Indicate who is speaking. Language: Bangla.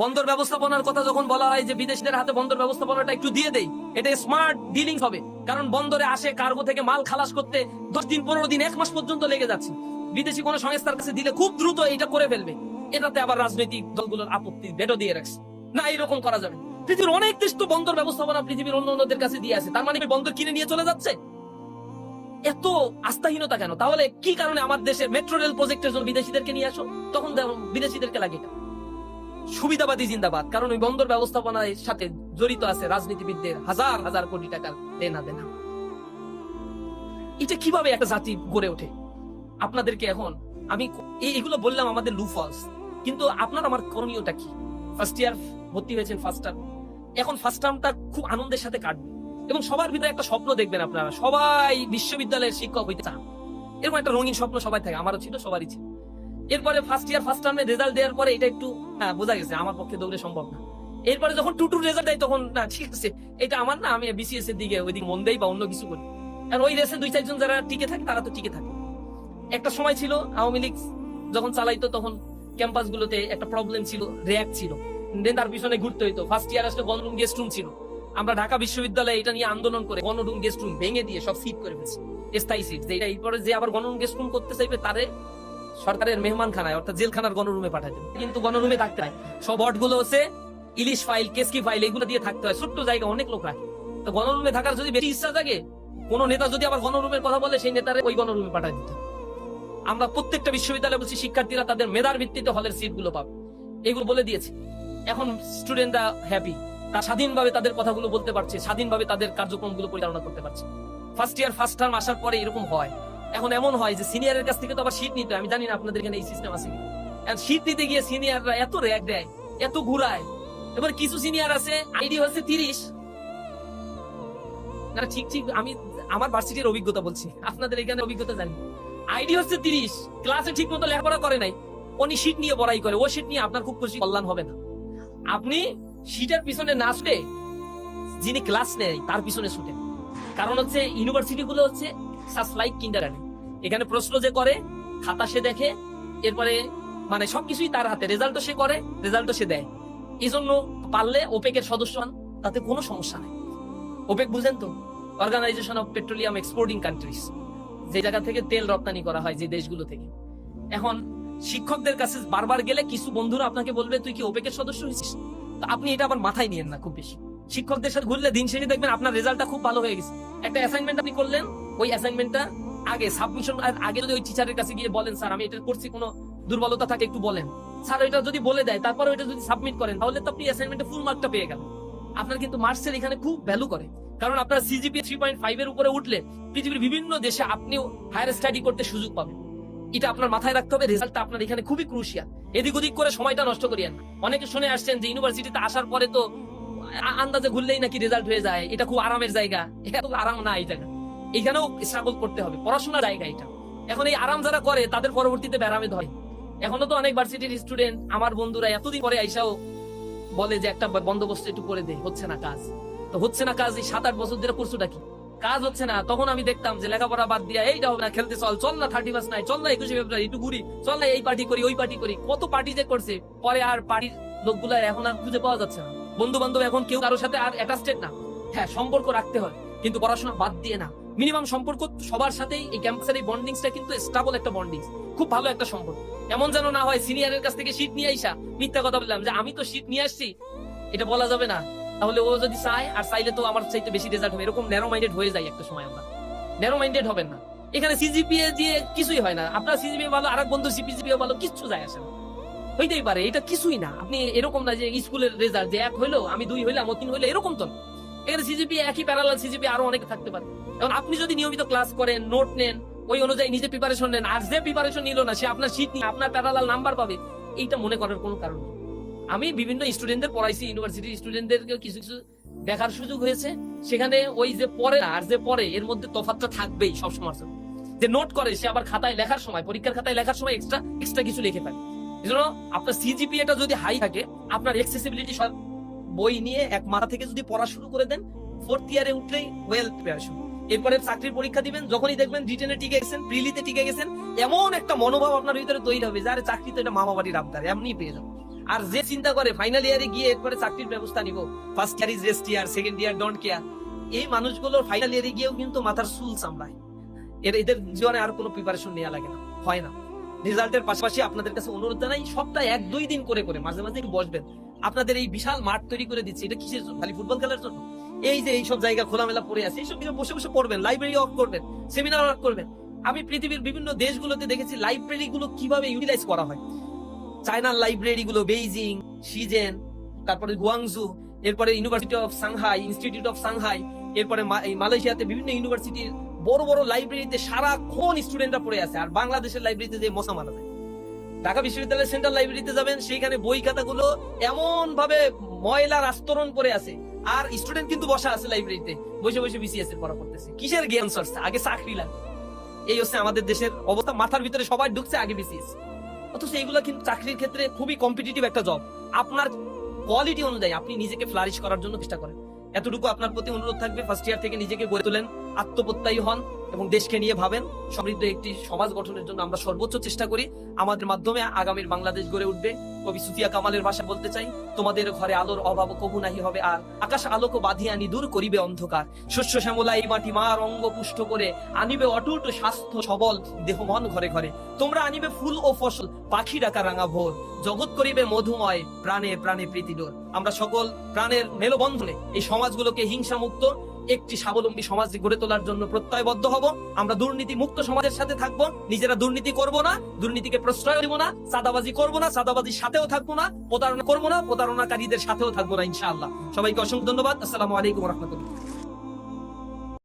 Speaker 1: বন্দর ব্যবস্থাপনার কথা যখন বলা হয় যে বিদেশিদের হাতে বন্দর ব্যবস্থাপনাটা একটু দিয়ে দেই, এটা স্মার্ট ডিলিং হবে। কারণ বন্দরে আসে কার্গো থেকে মাল খালাস করতে দশ দিন, পনেরো দিন, এক মাস পর্যন্ত লেগে যাচ্ছে। বিদেশি কোনো সংস্থার কাছে দিলে খুব দ্রুত এটা করে ফেলবে। এটাতে আবার রাজনৈতিক দলগুলোর আপত্তি বেটো দিয়ে রাখছে। না, এরকম করা যাবে পৃথিবীর অনেক দেশ তো বন্দর ব্যবস্থাপনা পৃথিবীর অন্য অন্যদের কাছে দিয়ে আছে। তার মানে বন্দর কিনে নিয়ে চলে যাচ্ছে? এত আস্থাহীনতা কেন? তাহলে কি কারণে আমার দেশে মেট্রো রেল প্রজেক্টের জন্য বিদেশিদেরকে নিয়ে আসো? তখন বিদেশিদেরকে লাগে? সুবিধাবাদী জিন্দাবাদ, কারণ ওই বন্দর ব্যবস্থাপনার সাথে জড়িত আছে রাজনীতিবিদদের হাজার হাজার কোটি টাকার দেনা দেনা। এটা কীভাবে একটা জাতি গড়ে ওঠে? আপনাদেরকে এখন আমি এই- এগুলো বললাম আমাদের লুফলস কিন্তু আপনার আমার করণীয়টা কি? ফার্স্ট ইয়ার ভর্তি হয়েছেন ফার্স্ট টার্ম এখন ফার্স্ট টার্মটা খুব আনন্দের সাথে কাটবে, এবং সবার ভিতরে একটা স্বপ্ন দেখবেন আপনারা। সবাই বিশ্ববিদ্যালয়ের শিক্ষক হইতে চান। এরকম একটা রঙিন স্বপ্ন সবাই থাকে, আমারও ছিল, সবারই ছিল। এরপরে ফার্স্ট ইয়ার ফার্স্ট টার্মে রেজাল্ট দেওয়ার পরে এটা একটু হ্যাঁ বোঝা গেছে, আমার পক্ষে দৌড়ে সম্ভব না। এরপরে যখন টু টু রেজাল্ট দেয়, তখন, না, ঠিক আছে, এটা আমার না, আমি বিসিএস এর দিকে ওইদিকে মন দেই বা অন্য কিছু করি। আর ওই রেসে দুই চারজন যারা টিকে থাকে, তারা তো টিকে থাকে। একটা সময় ছিল, আওয়ামী লীগ যখন চালাইতো, তখন ক্যাম্পাস গুলোতে একটা প্রবলেম ছিল র্যাক ছিল। দেন তার পিছনে ঘুরতে হইতো। ফার্স্ট ইয়ার আসলে গণরুম গেস্ট রুম ছিল। আমরা ঢাকা বিশ্ববিদ্যালয়ে এটা নিয়ে আন্দোলন করে গণরুম গেস্ট রুম ভেঙে দিয়ে সব সিট করে ফেলছি। স্থায়ী সিট যেটা এরপরে যে আবার গণরুম গেস্ট রুম করতে চাইবে, তারে সরকারের মেহমান খানায় অর্থাৎ জেলখানার গণরুমে দেবে। কিন্তু গণরুমে থাকতে হয়। সবগুলো হচ্ছে ইলিশ ফাইল, কেসকি ফাইল, এগুলো দিয়ে থাকতে হয়। ছোট্ট জায়গা, অনেক লোক রাখে। তো গণরুমে থাকার যদি বেশি ইচ্ছা থাকে, কোন নেতা যদি আবার গণরুমের কথা বলে, সেই নেতারে ওই গণরুমে পাঠায় দিতে। আমরা প্রত্যেকটা বিশ্ববিদ্যালয়ে বলছি, শিক্ষার্থীরা তাদের মেধার ভিত্তিতে হলের সিটগুলো পাবে। এগুলো বলে দিয়েছে। এখন স্টুডেন্টরা হ্যাপি তারা স্বাধীনভাবে তাদের কথাগুলো বলতে পারছে, স্বাধীনভাবে তাদের কার্যক্রমগুলো পরিচালনা করতে পারছে। ফার্স্ট ইয়ার ফার্স্ট টার্ম আসার পরে এরকম হয়। এখন এমন হয় যে সিনিয়রের কাছ থেকে তো আবার শীত নিতে আমি জানি না আপনাদের এখানে এই সিস্টেম আছে শীত নিতে গিয়ে সিনিয়ররা এত র্যাক দেয়, এত ঘুরায়। এবার কিছু সিনিয়র আছে আইডি হচ্ছে তিরিশ। না, ঠিক ঠিক, আমি আমার ভার্সিটির অভিজ্ঞতা বলছি। আপনাদের এখানে অভিজ্ঞতা জানি। আইডি হচ্ছে তিরিশ। ক্লাসে ঠিক মতো লেখাপড়া করে নাই। উনি শীত নিয়ে বড়াই করে। ও শীত নিয়ে আপনার খুব খুশি, কল্যাণ হবে না। আপনি শীতের পিছনে না যিনি ক্লাস নেয়, তার পিছনে ছুটে কারণ হচ্ছে ইউনিভার্সিটি গুলো হচ্ছে লাইক এখানে প্রশ্ন যে করে, খাতা সে দেখে, এরপরে মানে সবকিছুই তার হাতে। রেজাল্টও সে করে রেজাল্টও সে দেয়। এই জন্য পারলে ওপেকের সদস্য হন, তাতে কোনো সমস্যা নেই। ওপেক বুঝেন তো organisation of petroleum exporting countries যে জায়গা থেকে তেল রপ্তানি করা হয়, যে দেশগুলো থেকে। এখন শিক্ষকদের কাছে বারবার গেলে কিছু বন্ধুরা আপনাকে বলবে, তুই কি ওপেকের সদস্য হয়েছিস? আপনি এটা আবার মাথায় নিয়েন না খুব বেশি। শিক্ষকদের সাথে ঘুরলে দিন শেষে দেখবেন আপনার রেজাল্টটা খুব ভালো হয়ে গেছে। একটা অ্যাসাইনমেন্ট আপনি করলেন, ওই অ্যাসাইনমেন্টটা আগে সাবমিশন আগে যদি ওই টিচারের কাছে গিয়ে বলেন, স্যার, আমি এটা করছি, কোনো দুর্বলতা থাকে, একটু বলেন। স্যার এটা যদি বলে দেয়, তারপরে ওইটা যদি সাবমিট করেন, তাহলে তো আপনি অ্যাসাইনমেন্টে ফুল মার্কটা পেয়ে গেলেন। আপনার কিন্তু মার্কসের এখানে খুব ভ্যালু করে। কারণ আপনার সিজিপি থ্রি পয়েন্ট ফাইভ এর উপরে উঠলে পৃথিবীর বিভিন্ন দেশে আপনিও হায়ার স্টাডি করতে সুযোগ পাবেন। এটা আপনার মাথায় রাখতে হবে, রেজাল্টটা আপনার এখানে খুবই ক্রুশিয়াল এদিক ওদিক করে সময়টা নষ্ট করিয়েন না। অনেকে শুনে আসছেন যে, ইউনিভার্সিটিতে আসার পরে তো আন্দাজে ঘুরলেই নাকি রেজাল্ট হয়ে যায়। এটা খুব আরামের জায়গা। এটা তো আরাম না এই জায়গা এখানেও স্ট্রাগল করতে হবে। পড়াশোনার জায়গা এটা। এখন এই আরাম যারা করে, তাদের পরবর্তীতে ব্যারামে ধরে। এখনও তো অনেক ভার্সিটির স্টুডেন্ট আমার বন্ধুরা এতদিন পরে আইসাও বলে যে একটা বন্দোবস্ত একটু করে দে, হচ্ছে না কাজ। তো হচ্ছে না কাজ এই সাত আট বছর ধরে করছোটা কি? কাজ হচ্ছে না। তখন আমি দেখতাম যে লেখাপড়া বাদ দিয়া এইটা হবে না, খেলতে চল চল না থার্টি ফার্স্ট নাই, চল না, একুশে ফেব্রুয়ারি, একটু ঘুরি, চল না, এই পার্টি করি, ওই পার্টি করি। কত পার্টি যে করছে, পরে আর পার্টির লোকগুলা এখন আর খুঁজে পাওয়া যাচ্ছে না। বন্ধু বান্ধব এখন কেউ কারোর সাথে আর অ্যাটাচটেড না। হ্যাঁ সম্পর্ক রাখতে হয়, কিন্তু পড়াশোনা বাদ দিয়ে না। মিনিমাম সম্পর্ক সবার সাথেই এই ক্যাম্পাসের এই বন্ডিংসটা কিন্তু স্টাবল একটা বন্ডিংস খুব ভালো একটা সম্পর্ক। এমন যেন না হয় সিনিয়রের কাছ থেকে শীত নিয়ে আইসা, মিথ্যা কথা বললাম যে আমি তো শীত নিয়ে আসছি, এটা বলা যাবে না। তাহলে ও যদি চায়, আর চাইলে তো আমার চাইতে বেশি রেজাল্ট হবে। এরকম ন্যারো মাইন্ডেড হয়ে যায় একটা সময় আমরা। ন্যারো মাইন্ডেড হবেন না। এখানে সিজিপিএ দিয়ে কিছুই হয় না। আপনার সিজিপিএ ভালো আর এক বন্ধু সিপিজিপিএ ভালো, কিচ্ছু যায় আসে না। হইতেই পারে, এটা কিছুই না। আপনি এরকম না যে স্কুলের রেজাল্ট যে এক হইল, আমি দুই হইলাম, ও তিন হইল, এরকম তো। এখানে সিজিপি একই প্যারালাল সিজিপি আরও অনেক থাকতে পারে। এখন আপনি যদি নিয়মিত ক্লাস করেন নোট নেন, ওই অনুযায়ী নিজে প্রিপারেশন নেন, আর যে প্রিপারেশন নিল না, সে আপনার শীত নিয়ে আপনার প্যারালাল নাম্বার পাবে, এইটা মনে করার কোনো কারণ নেই। আমি বিভিন্ন স্টুডেন্টদের পড়াইছি ইউনিভার্সিটির স্টুডেন্টদেরকে কিছু কিছু দেখার সুযোগ হয়েছে। সেখানে ওই যে পড়ে আর যে পড়ে, এর মধ্যে তফাৎটা থাকবেই সবসময় যে নোট করে, সে আবার খাতায় লেখার সময়, পরীক্ষার খাতায় লেখার সময় এক্সট্রা এক্সট্রা কিছু লিখে ফেলে। এজন্য আপনার যদি হাই থাকে, আপনার সব বই নিয়ে এক মাথা থেকে যদি পড়া শুরু করে দেন ফোর্থ ইয়ারে উঠলেই ওয়েল এরপরে চাকরির পরীক্ষা দিবেন, যখনই দেখবেন রিটেনে টিকে গেছেন প্রিলিতে টিকে গেছেন, এমন একটা মনোভাব আপনার ভিতরে তৈরি হবে যে, আরে চাকরি তো এটা মামা বাড়ির আবদার এমনি পেয়ে যাবেন। আর যে চিন্তা করে ফাইনাল ইয়ারে গিয়ে এরপরে চাকরির ব্যবস্থা নিব first year is rest year second year don't care এই মানুষগুলোর ফাইনাল ইয়ারে গিয়েও কিন্তু মাথার চুল সামলায়। এদের জীবনে আর কোনো প্রিপারেশন নেওয়া লাগে না, হয় না। রেজাল্টের পাশাপাশি আপনাদের কাছে অনুরোধ জানাই, সপ্তাহে এক, দুই দিন করে করে মাঝে মাঝে একটু বসবেন। আপনাদের এই বিশাল মাঠ তৈরি করে দিচ্ছে। এটা কিসের জন্য? খালি ফুটবল খেলার জন্য? এই যে এইসব জায়গা খোলামেলা পড়ে আছে, এইসব কিছু বসে বসে পড়বেন লাইব্রেরি ওয়ার্ক করবেন সেমিনার ওয়ার্ক করবেন। আমি পৃথিবীর বিভিন্ন দেশগুলোতে দেখেছি লাইব্রেরি গুলো কীভাবে ইউটিলাইজ করা হয়। চায়নার লাইব্রেরি গুলো বেইজিং সিজেন তারপরে গুয়াংজু এরপরে university of Shanghai institute of Shanghai এরপরে মালয়েশিয়াতে বিভিন্ন ইউনিভার্সিটির বড় বড় লাইব্রেরিতে সারাক্ষণ স্টুডেন্টরা পড়ে আছে, আর বাংলাদেশের লাইব্রেরিতে যে মশা মারা যায়। ঢাকা বিশ্ববিদ্যালয়ের সেন্ট্রাল লাইব্রেরিতে যাবেন, সেইখানে বই খাতাগুলো এমন ভাবে ময়লার আস্তরণ পড়ে আছে, আর স্টুডেন্ট কিন্তু বসা আছে লাইব্রেরিতে বসে বসে বিসিএস এর পড়া করতেছে। কিসের জ্ঞান সোর্স আগে চাকরি লাগবে। এই হচ্ছে আমাদের দেশের অবস্থা, মাথার ভিতরে সবাই ঢুকছে আগে বিসিএস অথচ এইগুলো কিন্তু চাকরির ক্ষেত্রে খুবই কম্পিটিটিভ একটা জব আপনার কোয়ালিটি অনুযায়ী আপনি নিজেকে ফ্লারিশ করার জন্য চেষ্টা করেন। এতটুকু আপনার প্রতি অনুরোধ থাকবে ফার্স্ট ইয়ার থেকে নিজেকে গড়ে তোলেন। আত্মপ্রত্যয়ী হন এবং দেশকে নিয়ে ভাবেন। সমৃদ্ধ একটি সমাজ গঠনের জন্য আমরা সর্বোচ্চ চেষ্টা করি। আমাদের মাধ্যমে আগামীর বাংলাদেশ গড়ে উঠবে। কবি সুফিয়া কামালের ভাষা বলতে চাই, তোমাদের ঘরে আলোর অভাব কবু নাহি হবে আর আকাশ আলোক বাঁধিয়ে আনি দূর করিবে অন্ধকার। শস্য শ্যামলা এই মাটি মার অঙ্গ পুষ্ট করে আনিবে অটুট স্বাস্থ্য সবল দেহ মন ঘরে ঘরে। তোমরা আনিবে ফুল ও ফসল, পাখি ডাকা রাঙা ভোর। জগৎ করিবে মধুময়, প্রাণে প্রাণে প্রীতিডোর। আমরা সকল প্রাণের মেলবন্ধনে এই সমাজগুলোকে হিংসা মুক্ত একটি স্বাবলম্বী সমাজ গড়ে তোলার জন্য প্রত্যয়বদ্ধ হব। আমরা দুর্নীতি মুক্ত সমাজের সাথে থাকব। নিজেরা দুর্নীতি করব না, দুর্নীতিকে প্রশ্রয় দিব না সাদাবাজি করব না সাদাবাজির সাথেও থাকব না, প্রতারণা করব না, প্রতারণাকারীদের সাথেও থাকব না ইনশাআল্লাহ। সবাইকে অসংখ্য ধন্যবাদ। আসসালামু আলাইকুম রহমতুল্লাহ।